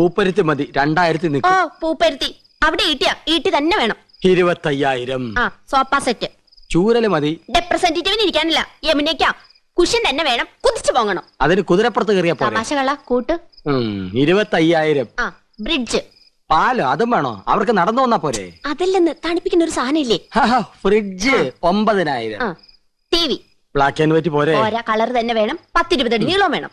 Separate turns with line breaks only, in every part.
പൂപ്പരുത്തി മതി രണ്ടായിരത്തി
ഓ
നിൽക്കും
പൂപ്പരുത്തി. അവിടെ ഈട്ടിയാ. ഈട്ടി തന്നെ വേണം.
ഇരുപത്തയ്യായിരം.
ആ സോഫ സെറ്റ്.
ചൂരൽ മതി.
റെപ്രസെന്റേറ്റീവിന് ഇരിക്കാനില്ല. യമുനയ്ക്കാ. കുഷൻ തന്നെ വേണം. കുതിച്ചു പോകണം.
അതിന് കുതിരപ്പുറത്ത് കയറിയാ പോരെ.
തമാശകള കൂട്ട്.
ഇരുപത്തയ്യായിരം.
ആ ബ്രിഡ്ജ്
പാലോ അതും വേണോ? അവർക്ക് നടന്നു വന്നാ പോരെ.
അതല്ലെന്ന് തണുപ്പിക്കുന്ന ഒരു സാധനം ഇല്ലേ
ഹഹ, ഫ്രിഡ്ജ് ഒമ്പതിനായിരം.
ആ T V.
Black and white പോരെ.
ഓരോ കളർ തന്നെ വേണം. പത്തിരുപത് അടി നീളം വേണം.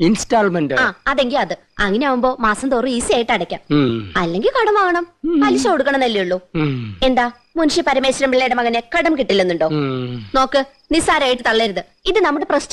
ഇൻസ്റ്റാൾമെന്റ്.
അതെങ്കിൽ അതെങ്കി അത്. അങ്ങനെ ആവുമ്പോ മാസം തോറും ഈസി ആയിട്ട് അടയ്ക്കാം. അല്ലെങ്കിൽ കടം വാങ്ങണം. പലിശ കൊടുക്കണമെന്നല്ലേ ഉള്ളൂ. എന്താ? മുൻഷി പരമേശ്വരൻ പിള്ളയുടെ മകനെ കടം കിട്ടില്ലെന്നുണ്ടോ? നോക്ക് നിസ്സാരമായിട്ട് തള്ളരുത്. ഇത് നമ്മുടെ പ്രസ്റ്റീജ്